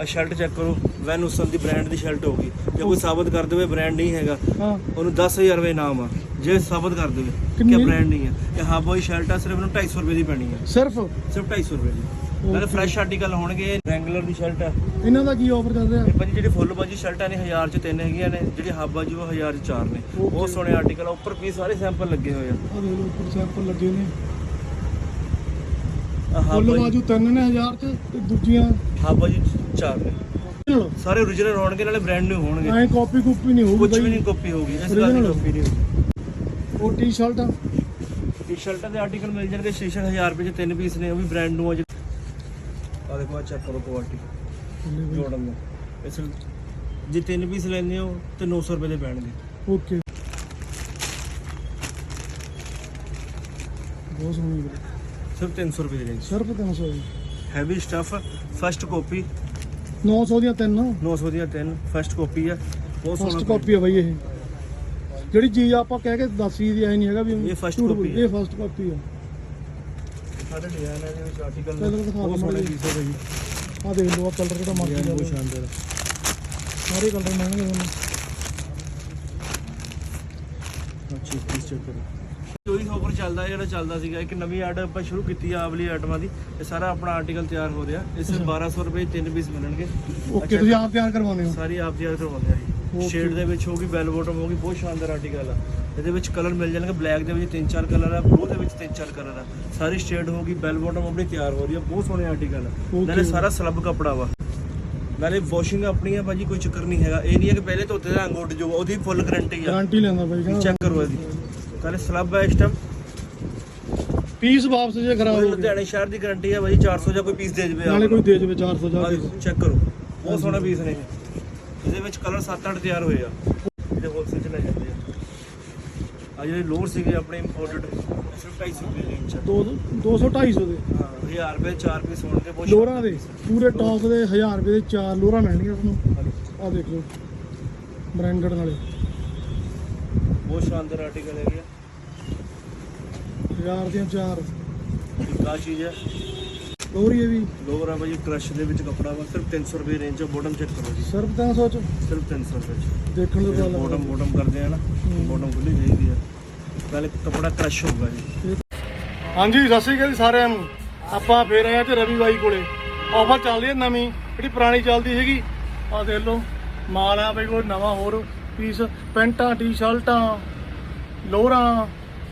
ਆ shirt check ਕਰੋ van ਉਸਨ ਦੀ ਬ੍ਰਾਂਡ ਦੀ ਸ਼ਰਟ ਹੋਗੀ ਜੇ ਕੋਈ ਸਾਬਤ ਕਰ ਦੇਵੇ ਬ੍ਰਾਂਡ ਨਹੀਂ ਹੈਗਾ। ਹਾਂ। ਉਹਨੂੰ 10000 ਰੁਪਏ ਇਨਾਮ ਆ। ਜੇ ਸਾਬਤ ਕਰ ਦੇਵੇ ਕਿ ਕਿੰਨੀ? ਬ੍ਰਾਂਡ ਨਹੀਂ ਹੈ ਇਹ ਹਾਬੋਈ ਸ਼ਰਟ ਆ ਸਿਰਫ ਇਹਨੂੰ 250 ਰੁਪਏ ਦੀ ਪੈਣੀ ਹੈ ਸਿਰਫ? ਸਿਰਫ 250 ਰੁਪਏ ਦੀ। ਨਾਲੇ ਫਰੈਸ਼ ਆਰਟੀਕਲ ਹੋਣਗੇ ਰੈਂਗੂਲਰ ਦੀ ਸ਼ਰਟ ਆ। ਇਹਨਾਂ ਦਾ ਕੀ ਆਫਰ ਚੱਲ ਰਿਹਾ? ਇਹ ਭਾਜੀ ਜਿਹੜੇ ਫੁੱਲ ਬਾਜੀ ਸ਼ਰਟਾਂ ਨੇ 1000 ਚ ਤਿੰਨ ਹੈਗੀਆਂ ਨੇ। ਜਿਹੜੇ ਹਾਬ ਬਾਜੀ ਉਹ 1000 ਚ ਚਾਰ ਨੇ। ਬਹੁਤ. ਸੋਹਣੇ ਆਰਟੀਕਲ ਆ। ਉੱਪਰ ਪੀਸ ਸਾਰੇ ਸੈਂਪਲ ਲੱਗੇ ਹੋਏ ਆ। ਆ ਦੇਖ ਲਓ ਉੱਪਰ ਸੈਂਪਲ ਲੱਗੇ ਨੇ। ਹਾਬ ਫੁੱਲ ਬਾਜੀ ਬਾਜੂ ਤਿੰਨ ਨੇ 1000 ਚ ਤੇ ਦੂਜੀਆਂ ਹਾਬ ਬਾਜੀ ਚਾਰ ਨੇ। ਸਾਰੇ origignal ਹੋਣਗੇ ਨਾਲੇ ਬ੍ਰਾਂਡ ਨਿਊ ਹੋਣਗੇ। ਐ ਕਾਪੀ ਕੁਪੀ ਨਹੀਂ ਹੋਊਗੀ ਕੁਝ ਵੀ ਬਈ। ਨਹੀਂ ਕਾਪੀ ਹੋਊਗੀ ਇਸ ਗੱਲ ਦੀ Original? ਕਾਪੀ ਨਹੀਂ ਹੋਊਗੀ। ਉਹ ਟੀ-ਸ਼ਰਟਾਂ ਟੀ-ਸ਼ਰਟਾਂ ਦੇ ਆਰਟੀਕਲ ਮਿਲ ਜਾਣਗੇ ਸ਼ੀਸ਼ਾ 1000 ਰੁਪਏ ਚ ਤਿੰਨ ਪੀਸ ਨੇ ਉਹ ਵੀ ਬ੍ਰਾਂਡ ਨਿਊ ਆ ਆ ਦੇਖੋ ਆ ਚੈੱਕ ਕਰੋ ਕੁਆਲਿਟੀ ਜੋੜਨ ਦਾ। ਇਸ ਜੇ ਤਿੰਨ ਪੀਸ ਲੈਂਦੇ ਹੋ ਤੇ 900 ਰੁਪਏ ਦੇ ਪੈਣਗੇ। ਓਕੇ। ਬਹੁਤ ਸੋਹਣੀ ਵੀਰੇ ਸਿਰਫ 300 ਰੁਪਏ ਦੇ ਰੇਂਜ ਸਿਰਫ 300 ਦੀ ਹੈਵੀ ਸਟਫ ਫਸਟ ਕਾਪੀ 900 ਦੀਆਂ ਤਿੰਨ। 900 ਦੀਆਂ ਤਿੰਨ ਫਸਟ ਕਾਪੀ ਆ। ਬਹੁਤ ਫਸਟ ਸੋਹਣਾ ਕਾਪੀ ਆ ਬਈ ਇਹ। ਜਿਹੜੀ ਚੀਜ਼ ਆਪਾਂ ਕਹਿ ਕੇ ਦੱਸੀ ਦੀ ਐ ਨਹੀਂ ਹੈਗਾ ਵੀ ਇਹ first ਝੂਠ copy ਬੋਲ- ਹੈ। ਇਹ ਫਸਟ ਕਾਪੀ ਆ। ਸਾਰੇ ਡਿਜ਼ਾਈਨ ਹੈ ਵਿੱਚ ਆਰਟੀਕਲ ਪਹਿਲਾਂ ਦਿਖਾ ਦਿਓ ਬਹੁਤ ਸੋਹਣੇ ਮਾੜੇ ਪੀਸ ਹੈ ਬਈ। ਆ ਦੇਖ ਲਓ ਆ ਕਲਰ ਜਿਹੜਾ ਮਰਜ਼ੀ ਡਿਜ਼ਾਈਨ ਬਹੁਤ ਸ਼ਾਨਦਾਰ ਸਾਰੇ ਕਲਰ ਮਿਲਣਗੇ ਤੁਹਾਨੂੰ ਅੱਛੀ ਪੀਸ ਚੈੱਕ ਕਰੋ। ਉਹੀ ਆਫਰ ਚੱਲਦਾ ਜਿਹੜਾ ਚੱਲਦਾ ਸੀਗਾ ਇੱਕ ਨਵੀਂ ਐਡ ਆਪਾਂ ਸ਼ੁਰੂ ਕੀਤੀ ਆ ਆਵਲੀ ਆਈਟਮਾਂ ਦੀ ਇਹ ਸਾਰਾ ਆਪਣਾ ਆਰਟੀਕਲ ਤਿਆਰ ਹੋ ਰਿਹਾ। ਇਸ 1200 ਰੁਪਏ ਤਿੰਨ ਪੀਸ ਮਿਲਣਗੇ। ਓਕੇ ਤੁਸੀਂ ਆਪ ਤਿਆਰ ਕਰਵਾਉਂਦੇ ਹੋ? ਸਾਰੀ ਆਪ ਤਿਆਰ ਕਰਵਾਉਂਦੇ ਆ ਜੀ. ਸ਼ੇਡ ਦੇ ਵਿੱਚ ਹੋਗੀ ਬੈਲ ਬਾਟਮ ਹੋਗੀ ਬਹੁਤ ਸ਼ਾਨਦਾਰ ਆਰਟੀਕਲ ਆ। ਇਹਦੇ ਵਿੱਚ ਕਲਰ ਮਿਲ ਜਾਣਗੇ ਬਲੈਕ ਦੇ ਵਿੱਚ ਤਿੰਨ ਚਾਰ ਕਲਰ ਆ ਬਲੂ ਦੇ ਵਿੱਚ ਤਿੰਨ ਚਾਰ ਕਲਰ ਆ। ਸਾਰੀ ਸ਼ੇਡ ਹੋਗੀ ਬੈਲ ਬਾਟਮ ਆਪਣੀ ਤਿਆਰ ਹੋ ਰਹੀ ਆ ਬਹੁਤ ਸੋਹਣੇ ਆਰਟੀਕਲ ਆ. ਨਾਲੇ ਸਾਰਾ ਸਲੱਬ ਕਪੜਾ ਵਾ। ਨਾਲੇ ਵਾਸ਼ਿੰਗ ਆਪਣੀ ਆ ਭਾਜੀ ਕੋਈ ਚੱਕਰ ਨਹੀਂ ਹੈਗਾ। ਇਹ ਨਹੀਂ ਹੈ ਕਿ ਪਹਿਲੇ ਧੋਤੇ ਦਾ ਰੰਗ ਉੱਡ ਜਾਊਗਾ ਉਹਦੀ ਫੁੱਲ ਗਾਰੰਟੀ ਆ। ਗਾਰੰਟੀ ਲੈਂਦਾ ਕਹਿੰਦਾ ਚੈੱਕ ਕਰੋ ਇਹਦੀ। ਨਾਲੇ ਸਲੱਬ ਹੈ ਇਸ ਟਾਈਮ ਪੀਸ ਵਾਪਸ ਜੇ ਖਰਾਬ ਹੋ ਲੁਧਿਆਣੇ ਸ਼ਹਿਰ ਦੀ ਗਾਰੰਟੀ ਆ ਭਾਜੀ 400 ਜਾਂ ਕੋਈ ਪੀਸ ਦੇ ਜਵੇ ਨਾਲੇ ਕੋਈ ਦੇ ਜਵੇ 400 ਜਾ ਕੇ। ਚੈੱਕ ਕਰੋ। ਬਹੁਤ ਸੋਹਣਾ ਪੀਸ ਨੇ। ਇਹ। ਇਹਦੇ ਵਿੱਚ ਕਲਰ 7-8 ਤਿਆਰ ਹੋਏ ਆ। ਇਹਦੇ ਹੋਲਸੇਲ ਚ ਲੈ ਜਾਂਦੇ ਆ। ਆ ਜਿਹੜੇ ਲੋਅਰ ਸੀਗੇ ਆਪਣੇ ਇੰਪੋਰਟਡ ਸਿਰਫ 250 ਰੁਪਏ ਰੇਂਜ ਚ ਦੋ 200 250 ਦੇ। ਹਾਂ 1000 ਰੁਪਏ 4 ਪੀਸ ਹੋਣਗੇ ਬਹੁਤ ਲੋਰਾਂ ਦੇ। ਪੂਰੇ ਟੌਪ ਦੇ 1000 ਰੁਪਏ ਦੇ ਚਾਰ ਲੋਰਾਂ ਮਿਲਣਗੀਆਂ ਤੁਹਾਨੂੰ ਆ ਦੇਖ। ਲਓ ਬ੍ਰਾਂਡਡ ਨਾਲੇ। ਬਹੁਤ ਸ਼ਾਨਦਾਰ ਆਰਟੀਕਲ ਹੈਗੇ ਆ। 1000 ਦੀਆਂ ਚਾਰ। ਆ ਚੀਜ਼ ਹੈ। ਲੋਰ ਇਹ ਵੀ। ਲੋਅਰ ਆ ਭਾਜੀ ਕ੍ਰਸ਼ ਦੇ ਵਿੱਚ ਕੱਪੜਾ ਵਾ ਸਿਰਫ 300 ਰੁਪਏ ਰੇਂਜ ਚ ਬੋਟਮ ਚੈੱਕ ਕਰੋ ਜੀ। ਸਿਰਫ 300 ਚ? ਸਿਰਫ 300 ਰੁਪਏ ਚ। ਦੇਖਣ ਤੋਂ ਪਤਾ ਬੋਟਮ ਬੋਟਮ ਕਰਦੇ ਆ ਨਾ। ਬੋਟਮ ਖੁੱਲੀ ਚਾਹੀਦੀ ਆ। ਪਹਿਲੇ ਕੱਪੜਾ ਕ੍ਰਸ਼ ਹੋਊਗਾ ਜੀ। ਹਾਂਜੀ ਸਤਿ ਸ਼੍ਰੀ ਅਕਾਲ ਜੀ ਸਾਰਿਆਂ ਨੂੰ। ਆਪਾਂ ਫੇਰ ਆਏ ਆ ਤੇ ਰਵੀ ਬਾਈ ਕੋਲੇ। ਆਫਰ ਚੱਲਦੀ ਹੈ ਨਵੀਂ ਜਿਹੜੀ ਪੁਰਾਣੀ ਚੱਲਦੀ ਸੀਗੀ ਆ ਦੇਖ ਲਓ ਮਾਲ ਆ ਬਈ ਕੋਈ ਨਵਾਂ ਹੋਰ ਪੀਸ ਪੈਂਟਾਂ ਟੀ-ਸ਼ਰਟਾਂ ਲੋਅਰਾਂ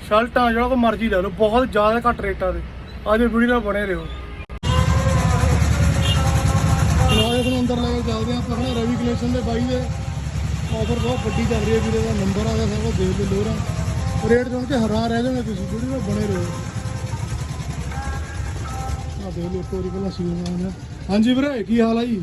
ਸ਼ਰਟਾਂ ਜਿਹੜਾ ਕੋ ਮਰਜ਼ੀ ਲੈ ਲਓ, ਬਹੁਤ ਜ਼ਿਆਦਾ ਘੱਟ ਰੇਟਾਂ ਦੇ। ਅੱਜ ਵੀਡੀਓ ਨਾਲ ਬਣੇ ਰਹੋ। ਚਲੋ ਇਹ ਅੰਦਰ ਲੈ ਕੇ ਚੱਲਦੇ ਆ ਆਪਾਂ ਖੜੇ ਰਵੀ ਕਲੇਕਸ਼ਨ ਦੇ ਬਾਈ ਦੇ। ਆਫਰ ਬਹੁਤ ਵੱਡੀ ਚੱਲ ਰਹੀ ਹੈ ਵੀਰੇ ਦਾ ਨੰਬਰ ਆ ਗਿਆ ਸਭ ਕੁਝ ਦੇਖ ਲਓ ਲੋਅਰਾਂ ਰੇਟ ਸੁਣ ਕੇ ਹੈਰਾਨ ਰਹਿ ਜਾਓਗੇ ਤੁਸੀਂ ਵੀਡੀਓ ਨਾਲ ਬਣੇ ਰਹੋ। ਆ ਦੇਖ ਲਓ ਤੋਰੀ ਕੋਲ ਸੀ ਨਾ ਹਾਂਜੀ ਵੀਰੇ, ਕੀ ਹਾਲ ਆ ਜੀ?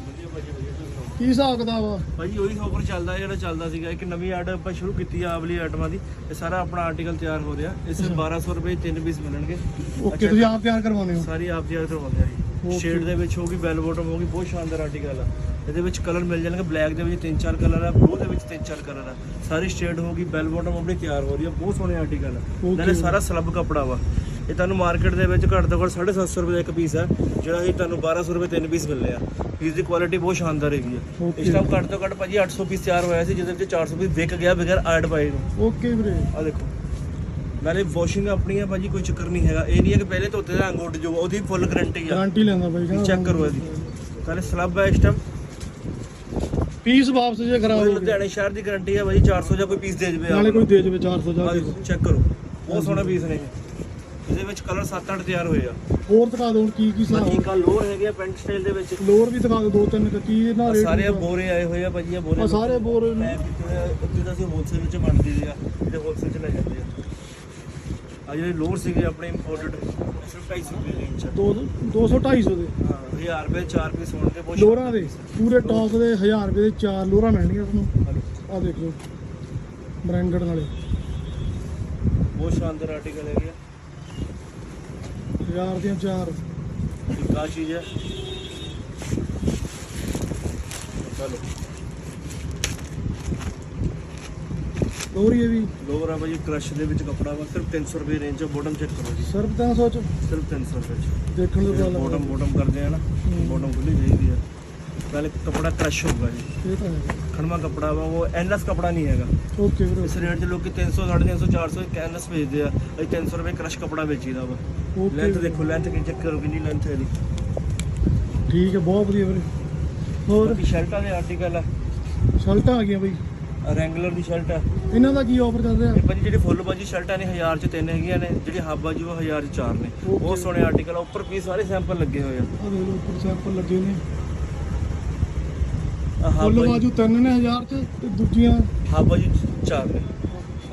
ਕੀ ਹਿਸਾਬ ਕਿਤਾਬ ਆ? ਭਾਜੀ ਉਹੀ ਆਫਰ ਚੱਲਦਾ ਜਿਹੜਾ ਚੱਲਦਾ ਸੀਗਾ ਇੱਕ ਨਵੀਂ ਐਡ ਆਪਾਂ ਸ਼ੁਰੂ ਕੀਤੀ ਆ ਆਵਲੀ ਆਈਟਮਾਂ ਦੀ ਇਹ ਸਾਰਾ ਆਪਣਾ ਆਰਟੀਕਲ ਤਿਆਰ ਹੋ ਰਿਹਾ। ਇਸ 1200 ਰੁਪਏ ਤਿੰਨ ਪੀਸ ਮਿਲਣਗੇ। ਓਕੇ ਤੁਸੀਂ ਆਪ ਤਿਆਰ ਕਰਵਾਉਂਦੇ ਹੋ? ਸਾਰੀ ਆਪ ਤਿਆਰ ਕਰਵਾਉਂਦੇ ਆ ਜੀ. ਸ਼ੇਡ ਦੇ ਵਿੱਚ ਹੋਗੀ ਬੈਲ ਬਾਟਮ ਹੋਗੀ ਬਹੁਤ ਸ਼ਾਨਦਾਰ ਆਰਟੀਕਲ ਆ। ਇਹਦੇ ਵਿੱਚ ਕਲਰ ਮਿਲ ਜਾਣਗੇ ਬਲੈਕ ਦੇ ਵਿੱਚ ਤਿੰਨ ਚਾਰ ਕਲਰ ਆ ਬਲੂ ਦੇ ਵਿੱਚ ਤਿੰਨ ਚਾਰ ਕਲਰ ਆ। ਸਾਰੀ ਸ਼ੇਡ ਹੋਗੀ ਬੈਲ ਬਾਟਮ ਆਪਣੀ ਤਿਆਰ ਹੋ ਰਹੀ ਆ ਬਹੁਤ ਸੋਹਣੇ ਆਰਟੀਕਲ ਆ. ਨਾਲੇ ਸਾਰਾ ਸਲੱਬ ਕਪੜਾ ਵਾ। ਇਹ ਤੁਹਾਨੂੰ ਮਾਰਕੀਟ ਦੇ ਵਿੱਚ ਘੱਟ ਤੋਂ ਘੱਟ 750 ਰੁਪਏ ਦਾ ਇੱਕ ਪੀਸ ਆ ਜਿਹੜਾ ਇਹ ਤੁਹਾਨੂੰ 1200 ਰੁਪਏ ਤਿੰਨ ਪੀਸ ਮਿਲਨੇ ਆ। ਪੀਸ ਦੀ ਕੁਆਲਿਟੀ ਬਹੁਤ ਸ਼ਾਨਦਾਰ ਹੈਗੀ ਆ। Okay. ਇਸ ਟਾਈਮ ਘੱਟ ਤੋਂ ਘੱਟ ਭਾਜੀ 800 ਪੀਸ ਤਿਆਰ ਹੋਇਆ ਸੀ ਜਿਹਦੇ ਵਿੱਚ 400 ਪੀਸ ਵਿਕ ਗਿਆ ਬਗੈਰ ਐਡ ਪਾਏ ਨੂੰ। ਓਕੇ ਵੀਰੇ। ਆ ਦੇਖੋ। ਨਾਲੇ ਵਾਸ਼ਿੰਗ ਆਪਣੀ ਆ ਭਾਜੀ ਕੋਈ ਚੱਕਰ ਨਹੀਂ ਹੈਗਾ। ਇਹ ਨਹੀਂ ਹੈ ਕਿ ਪਹਿਲੇ ਧੋਤੇ ਦਾ ਰੰਗ ਉੱਡ ਜਾਊਗਾ ਉਹਦੀ ਫੁੱਲ ਗਾਰੰਟੀ ਆ। ਗਾਰੰਟੀ ਲੈਂਦਾ ਬਾਈ ਕਹਿੰਦਾ ਚੈੱਕ ਕਰੋ ਇਹਦੀ। ਨਾਲੇ ਸਲੱਬ ਹੈ ਇਸ ਟਾਈਮ ਪੀਸ ਵਾਪਸ ਜੇ ਖਰਾਬ ਹੋ ਗਏ। ਲੁਧਿਆਣੇ ਸ਼ਹਿਰ ਦੀ ਗਾਰੰਟੀ ਆ ਭਾਜੀ 400 ਜਾਂ ਕੋਈ ਪੀਸ ਦੇ ਜਵੇ ਨਾਲੇ ਕੋਈ ਦੇ ਜਵੇ 400 ਜਾ ਕੇ। ਚੈੱਕ ਕਰੋ। ਬਹੁਤ ਸੋਹਣਾ ਪੀਸ ਨੇ ਇਹ। ਇਹਦੇ ਵਿੱਚ ਕਲਰ 7-8 ਤਿਆਰ ਹੋਏ ਆ। ਹੋਰ ਦਿਖਾ ਦਿਓ ਹੁਣ ਕੀ ਕੀ ਬਾਕੀ ਹਿਸਾਬ ਕਾ ਲੋਅਰ ਹੈਗੇ ਆ ਪੈਂਟ ਸਟਾਈਲ ਦੇ ਵਿੱਚ। ਲੋਰ ਵੀ ਦਿਖਾ ਦਿਓ ਦੋ ਤਿੰਨ ਕੁ, ਕੀ ਇਹਨਾਂ ਰੇਟ ਸਾਰੇ ਬੋਰੇ ਆਏ ਹੋਏ ਆ ਭਾਜੀ ਆ ਬੋਰੇ ਸਾਰੇ ਬੋਰ ਮੈਂ ਕੀਤੇ ਹੋਏ ਆ, ਉੱਥੇ ਤਾਂ ਅਸੀਂ ਹੋਲਸੇਲ ਵਿੱਚ ਵੰਡਦੇ ਆ ਜਿਹੜੇ ਹੋਲਸੇਲ ਚ ਲੈ ਜਾਂਦੇ ਆ। ਆ ਜਿਹੜੇ ਲੋਅਰ ਸੀਗੇ ਆਪਣੇ ਇੰਪੋਰਟਡ ਸਿਰਫ 250 ਰੁਪਏ ਰੇਂਜ ਚ ਦੋ 200 250 ਦੇ। ਹਾਂ 1000 ਰੁਪਏ 4 ਪੀਸ ਹੋਣਗੇ ਬਹੁਤ ਲੋਰਾਂ ਦੇ ਪੂਰੇ ਟੌਪ ਦੇ 1000 ਰੁਪਏ ਦੇ ਚਾਰ ਲੋਰਾਂ ਮਿਲਣਗੀਆਂ ਤੁਹਾਨੂੰ। ਆ ਦੇਖ ਲਓ ਬ੍ਰਾਂਡਡ ਨਾਲੇ ਬਹੁਤ ਸ਼ਾਨਦਾਰ ਆਰਟੀਕਲ ਹੈਗੇ ਆ। 1000 ਦੀਆਂ ਚਾਰ। ਆ ਚੀਜ਼ ਹੈ। ਚਲੋ। ਲੋਰੀ ਇਹ ਵੀ। ਲੋਅਰ ਆ ਭਾਜੀ ਕ੍ਰਸ਼ ਦੇ ਵਿੱਚ ਕੱਪੜਾ ਵਾ। ਸਿਰਫ 300 ਰੁਪਏ ਰੇਂਜ ਚ ਬੋਟਮ ਚੈੱਕ ਕਰੋ ਜੀ। ਸਿਰਫ 300 ਚ? ਸਿਰਫ 300 ਰੁਪਏ ਚ। ਦੇਖਣ ਤੋਂ ਪਤਾ ਬੋਟਮ ਬੋਟਮ ਕਰਦੇ ਆ ਨਾ। ਬੋਟਮ ਖੁੱਲੀ ਚਾਹੀਦੀ ਆ। ਪਹਿਲੇ ਕਪੜਾ ਕ੍ਰਸ਼ ਹੋਊਗਾ ਜੀ। ਇਹ ਤਾਂ ਹੈ। ਖਣਮਾ ਕਪੜਾ ਵਾ ਉਹ ਐਨਲੈਸ ਕਪੜਾ ਨਹੀਂ ਹੈਗਾ। ਓਕੇ ਵੀਰੇ। ਇਸ ਰੇਟ 'ਚ ਲੋਕੀ 300 350 400 ਕੈਨਵਸ ਵੇਚਦੇ ਆ। ਅਸੀਂ 300 ਰੁਪਏ ਕ੍ਰਸ਼ ਕਪੜਾ ਵੇਚੀਦਾ ਵਾ। ਲੈਂਥ ਦੇਖੋ ਲੈਂਥ ਕੀ ਚੈੱਕ ਕਰੋ ਕਿੰਨੀ ਲੈਂਥ ਹੈ ਇਹਦੀ? ਠੀਕ ਹੈ ਬਹੁਤ ਵਧੀਆ ਵੀਰੇ। ਹੋਰ? ਬਾਕੀ ਸ਼ਰਟਾਂ ਦੇ ਆਰਟੀਕਲ ਆ। ਸ਼ਰਟਾਂ ਆ ਗਈਆਂ ਬਈ। ਰੈਂਗੂਲਰ ਦੀ ਸ਼ਰਟ ਆ। ਇਹਨਾਂ ਦਾ ਕੀ ਆਫਰ ਚੱਲ ਰਿਹਾ? ਇਹ ਭਾਜੀ ਜਿਹੜੀ ਫੁੱਲ ਬਾਜੀ ਸ਼ਰਟਾਂ ਨੇ 1000 ਚ ਤਿੰਨ ਹੈਗੀਆਂ ਨੇ ਜਿਹੜੀ ਹਾਫ ਬਾਜੀ ਉਹ 1000 ਚ ਚਾਰ ਨੇ। ਬਹੁਤ. ਸੋਹਣੇ ਆਰਟੀਕਲ ਆ ਉੱਪਰ ਪੀਸ ਸਾਰੇ ਸੈਂਪਲ ਲੱਗੇ ਹੋਏ ਆ। ਆ ਦੇਖ ਲਓ ਉੱਪਰ ਸੈਂਪਲ ਲੱਗੇ ਨੇ। ਆਹ ਫੁੱਲ ਬਾਜੂ ਤਿੰਨ ਨੇ 1000 ਚ ਤੇ ਦੂਜੀਆਂ ਹਾਫ ਬਾਜੀ ਚਾਰ ਨੇ।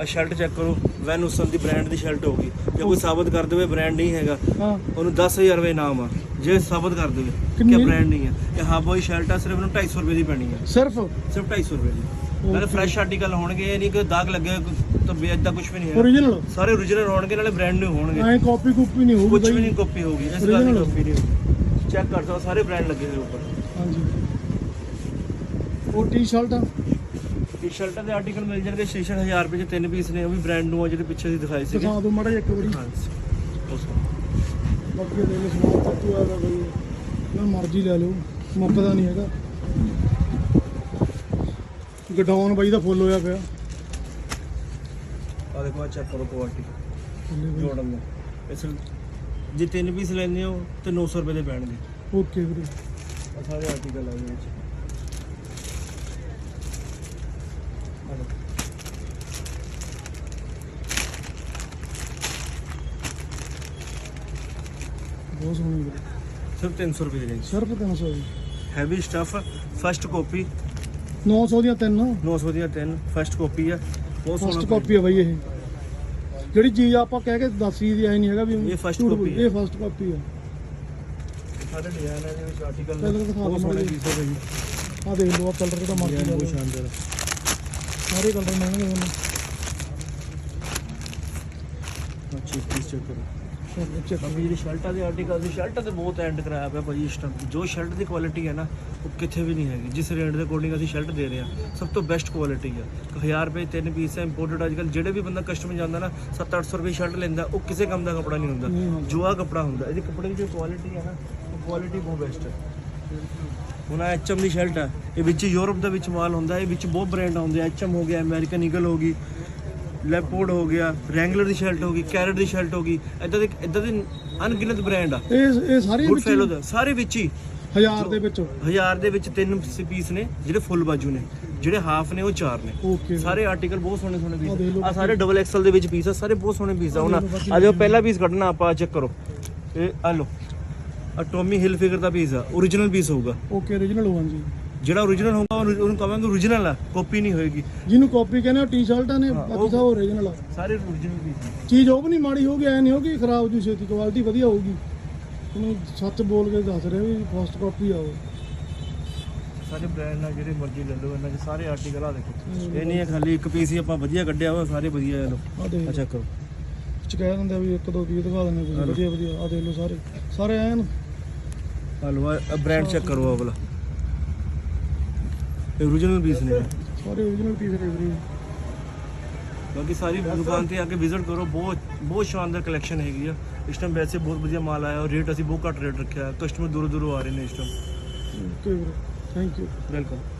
ਆ ਸ਼ਰਟ ਚੈੱਕ ਕਰੋ ਵੈਨ ਉਸਨ ਦੀ ਬ੍ਰਾਂਡ ਦੀ ਸ਼ਰਟ ਹੋਗੀ ਜੇ ਕੋਈ ਸਾਬਤ ਕਰ ਦੇਵੇ ਬ੍ਰਾਂਡ ਨਹੀਂ ਹੈਗਾ। ਹਾਂ। ਉਹਨੂੰ 10000 ਰੁਪਏ ਇਨਾਮ ਆ। ਜੇ ਸਾਬਤ ਕਰ ਦੇਵੇ? ਕਿ ਬ੍ਰਾਂਡ ਨਹੀਂ ਹੈ ਇਹ ਹਾਫ ਬਾਜੀ ਸ਼ਰਟ ਆ ਸਿਰਫ ਉਹਨੂੰ 250 ਰੁਪਏ ਦੀ ਪੈਣੀ ਆ। ਸਿਰਫ? ਸਿਰਫ 250 ਰੁਪਏ ਦੀ। ਨਾਲੇ ਫਰੈਸ਼ ਆਰਟੀਕਲ ਹੋਣਗੇ ਇਹ ਨਹੀਂ ਕਿ ਦਾਗ ਲੱਗੇ ਤਾਂ ਏਦਾਂ ਕੁਝ ਵੀ ਨਹੀਂ ਹੈ ਓਰੀਜਨਲ ਸਾਰੇ origignal ਹੋਣਗੇ ਨਾਲੇ ਬ੍ਰਾਂਡ ਨਿਊ ਹੋਣਗੇ। ਐ ਕਾਪੀ ਕੁਪੀ ਨਹੀਂ ਹੋਊਗੀ ਕੁਝ ਵੀ ਬਈ ਨਹੀਂ ਕਾਪੀ ਹੋਊਗੀ ਇਸ ਗੱਲ ਦੀ ਕਾਪੀ ਨਹੀਂ ਚੈੱਕ ਕਰ ਸਕਦੇ ਸਾਰੇ ਬ੍ਰਾਂਡ ਲੱਗੇ ਹੋਏ ਉੱਪਰ। ਹਾਂਜੀ। ਉਹ ਟੀ-ਸ਼ਰਟਾਂ ਟੀ-ਸ਼ਰਟਾਂ ਦੇ ਆਰਟੀਕਲ ਮਿਲ ਜਾਣਗੇ ਸ਼ੀਸ਼ਰ 1000 ਰੁਪਏ ਚ ਤਿੰਨ ਪੀਸ ਨੇ ਉਹ ਵੀ ਬ੍ਰਾਂਡ ਨਿਊ ਆ ਜਿਹੜੇ ਪਿੱਛੇ ਦੀ ਦਿਖਾਏ ਸੀਗੇ। ਦਿਖਾ ਦਿਓ ਮਾੜਾ ਜਿਹਾ ਇੱਕ ਵਾਰੀ। ਉਸ ਬਾਕੀ ਦੇ ਲੋ ਸਮਾਨ ਤਾਤੂ ਆ ਦਾ ਬਈ। ਨਾ ਮਰਜ਼ੀ ਲੈ ਲਓ ਮੁੱਕਦਾ ਨਹੀਂ ਹੈਗਾ। ਗਡਾਊਨ ਬਾਈ ਦਾ ਫੁੱਲ ਹੋਇਆ ਪਿਆ। ਆ ਦੇਖੋ ਆ ਚੈੱਕ ਕਰੋ ਕੁਆਲਿਟੀ। ਜੋੜਨ ਦਾ। ਇਸ ਜੇ ਤਿੰਨ ਪੀਸ ਲੈਂਦੇ ਹੋ ਤੇ 900 ਰੁਪਏ ਦੇ ਪੈਣਗੇ। ਓਕੇ ਵੀਰੇ। ਆ ਸਾਰੇ ਆਰਟੀਕਲ ਆ ਇਹਦੇ ਵਿੱਚ ਆ ਲਓ। ਬਹੁਤ ਸੋਹਣੀ ਵੀਰੇ ਸਿਰਫ 300 ਰੁਪਏ ਦੀ ਰੇਂਜ ਸਿਰਫ 300 ਦੀ। ਹੈਵੀ ਸਟਫ ਫਸਟ ਕਾਪੀ 900 ਦੀਆਂ ਤਿੰਨ। 900 ਦੀਆਂ ਤਿੰਨ ਫਸਟ ਕਾਪੀ ਆ। ਬਹੁਤ ਸੋਹਣਾ ਫਸਟ ਕਾਪੀ ਆ ਬਾਈ ਇਹ। ਜਿਹੜੀ ਚੀਜ਼ ਆਪਾਂ ਕਹਿ ਕੇ ਦੱਸੀ ਦੀ ਐ ਨਹੀਂ ਹੈਗਾ ਵੀ ਇਹ first ਝੂਠ copy ਬੋਲ- ਹੈ। ਇਹ ਫਸਟ ਕਾਪੀ ਆ। ਸਾਰੇ ਡਿਜ਼ਾਈਨ ਆ ਇਹਦੇ ਵਿੱਚ ਆਰਟੀਕਲ ਪਹਿਲਾਂ ਤਾਂ ਦਿਖਾ ਬਹੁਤ ਦਿਓ ਸੋਹਣੇ ਮਾੜੇ ਪੀਸ ਹੈ ਭਾਈ ਆ ਦੇਖ ਲਓ ਆ ਕਲਰ ਕਿਹੜਾ ਮਰਜ਼ੀ ਡਿਜ਼ਾਈਨ ਬਹੁਤ ਸ਼ਾਨਦਾਰ ਹੈ ਸਾਰੇ ਕਲਰ ਮਿਲਣਗੇ ਤੁਹਾਨੂੰ ਅੱਛੀ ਪੀਸ ਚੈੱਕ ਕਰੋ। ਬਾਕੀ ਜਿਹੜੀ ਸ਼ਰਟਾਂ ਦੇ ਆਰਟੀਕਲ ਦੀ ਸ਼ਰਟਾਂ ਤੇ ਬਹੁਤ ਐਂਡ ਕਰਾਇਆ ਪਿਆ ਭਾਈ ਇਸ ਟਾਈਮ ਜੋ ਸ਼ਰਟ ਦੀ ਕੁਆਲਿਟੀ ਹੈ ਨਾ ਉਹ ਕਿੱਥੇ ਵੀ ਨਹੀਂ ਹੈਗੀ। ਜਿਸ ਰੇਟ ਦੇ ਅਕੋਰਡਿੰਗ ਅਸੀਂ ਸ਼ਰਟ ਦੇ ਰਹੇ ਹਾਂ ਸਭ ਤੋਂ ਬੈਸਟ ਕੁਆਲਿਟੀ ਹੈ 1000 ਰੁਪਏ ਦੀ ਤਿੰਨ ਪੀਸ ਹੈ ਇੰਪੋਰਟਡ ਅੱਜਕੱਲ ਜਿਹੜੇ ਵੀ ਬੰਦਾ ਕਸਟਮਰ ਜਾਂਦਾ ਨਾ 7-800 ਰੁਪਏ ਸ਼ਰਟ ਲੈਂਦਾ ਉਹ ਕਿਸੇ ਕੰਮ ਦਾ ਕੱਪੜਾ ਨਹੀਂ ਹੁੰਦਾ। ਜੋ ਆ ਕੱਪੜਾ ਹੁੰਦਾ ਇਹਦੀ ਕੱਪੜੇ ਦੀ ਜੋ ਕੁਆਲਿਟੀ ਹੈ ਨਾ ਉਹ ਕੁਆਲਿਟੀ ਬਹੁਤ ਬੈਸਟ ਹੈ ਹੁਣ ਆ ਐਚਐਮ ਦੀ ਸ਼ਰਟ ਹੈ ਇਹ ਵਿੱਚ ਯੂਰਪ ਦਾ ਵਿੱਚ ਮਾਲ ਹੁੰਦਾ ਇਹ ਵਿੱਚ ਬਹੁਤ ਬ੍ਰਾਂਡ ਆਉਂਦੇ ਐਚਐਮ ਹੋ ਗਿਆ ਅਮਰੀਕਨ ਈਗਲ ਹੋ ਗਈ ਲੈਪੋਰਡ ਹੋ ਗਿਆ ਰੈਂਗਲਰ ਦੀ ਸ਼ਰਟ ਹੋ ਗਈ ਕੈਰਟ ਦੀ ਸ਼ਰਟ ਹੋ ਗਈ ਇਦਾਂ ਦੇ ਇਦਾਂ ਦੇ ਅਣਗਿਣਤ ਬ੍ਰਾਂਡ ਆ। ਇਹ ਇਹ ਸਾਰੇ ਗੁੱਡ ਵਿੱਚ ਫੈਲੋ ਦਾ ਸਾਰੇ ਵਿੱਚ ਹੀ। ਹਜ਼ਾਰ ਦੇ ਵਿੱਚ। ਹਜ਼ਾਰ ਦੇ ਵਿੱਚ ਤਿੰਨ ਪੀਸ ਨੇ ਜਿਹੜੇ ਫੁੱਲ ਬਾਜੂ ਨੇ ਜਿਹੜੇ ਹਾਫ ਨੇ ਉਹ ਚਾਰ ਨੇ। ਸਾਰੇ ਆਰਟੀਕਲ ਬਹੁਤ ਸੋਹਣੇ ਸੋਹਣੇ ਪੀਸ ਆ। ਸਾਰੇ ਡਬਲ ਐਕਸਲ ਦੇ ਵਿੱਚ ਪੀਸ ਆ ਸਾਰੇ ਬਹੁਤ ਸੋਹਣੇ ਪੀਸ ਆ। ਹੁਣ ਆ ਜੋ। ਪਹਿਲਾ ਪੀਸ ਕੱਢਣਾ ਆਪਾਂ ਚੈੱਕ ਕਰੋ। ਇਹ ਆ ਲਓ। ਆ ਟੋਮੀ ਹਿਲ ਫਿਗਰ ਦਾ ਪੀਸ ਆ origignal ਪੀਸ ਹੋਊਗਾ। ਓਕੇ origignal ਹੋਣ ਜੀ। ਜਿਹੜਾ origignal ਹੋਊਗਾ ਉਹਨੂੰ ਉਹਨੂੰ ਕਹਾਂਗੇ origignal ਆ ਕਾਪੀ ਨਹੀਂ ਹੋਏਗੀ। ਜਿਹਨੂੰ ਕਾਪੀ ਕਹਿੰਦੇ ਉਹ ਟੀ-ਸ਼ਰਟਾਂ ਨੇ ਹਾਂ, ਬਾਕੀ ਸਭ origignal ਆ। ਸਾਰੇ origignal ਪੀਸ ਚੀਜ਼ ਉਹ ਵੀ ਨਹੀਂ ਮਾੜੀ ਹੋਊਗੀ ਐ ਨਹੀਂ ਹੋਊਗੀ ਖਰਾਬ ਜੂ ਛੇਤੀ ਕੁਆਲਿਟੀ ਵਧੀਆ ਹੋਊਗੀ। ਉਹਨੂੰ ਸੱਚ ਬੋਲ ਕੇ ਦੱਸ ਰਿਹਾ ਵੀ ਫਸਟ ਕਾਪੀ ਆ ਉਹ। ਸਾਰੇ ਬ੍ਰਾਂਡ ਨਾਲ ਜਿਹੜੇ ਮਰਜ਼ੀ ਲੈ ਲਓ ਇਹਨਾਂ ਦੇ ਸਾਰੇ ਆਰਟੀਕਲ ਆ ਦੇਖੋ। ਇਹ ਨਹੀਂ ਹੈ ਖਾਲੀ ਇੱਕ ਪੀਸ ਹੀ ਆਪਾਂ ਵਧੀਆ ਕੱਢਿਆ ਹੋਇਆ ਸਾਰੇ ਵਧੀਆ ਆ ਲਓ। ਆ ਚੈੱਕ ਕਰੋ। ਦਿੰਦੇ ਆ ਵੀ ਇੱਕ ਦੋ ਪੀਸ ਦਿਖਾ ਦਿੰਦੇ। ਵਧੀਆ ਵਧੀਆ ਆ ਦੇਖ ਲਓ ਸਾਰੇ। ਸਾਰੇ ਐਨ। ਆ ਬ੍ਰਾਂਡ ਚੈੱਕ ਕਰੋ ਆ ਵਾਲਾ ਇਹ origignal ਪੀਸ ਨੇ ਸਾਰੇ origignal ਪੀਸ ਨੇ ਵੀਰੇ ਬਾਕੀ ਸਾਰੀ ਦੁਕਾਨ ਤੇ ਆ ਕੇ ਵਿਜ਼ਿਟ ਕਰੋ ਬਹੁਤ ਬਹੁਤ ਸ਼ਾਨਦਾਰ ਕਲੈਕਸ਼ਨ ਹੈਗੀ ਆ ਇਸ ਟਾਈਮ ਵੈਸੇ ਬਹੁਤ ਵਧੀਆ ਮਾਲ ਆਇਆ ਔਰ ਰੇਟ ਅਸੀਂ ਬਹੁਤ ਘੱਟ ਰੇਟ ਰੱਖਿਆ ਕਸਟਮਰ ਦੂਰੋਂ ਦੂਰੋਂ ਆ ਰਹੇ ਨੇ ਇਸ ਟਾਈਮ ਓਕੇ ਵੀਰੇ ਥੈਂਕ ਯੂ ਵੈਲਕਮ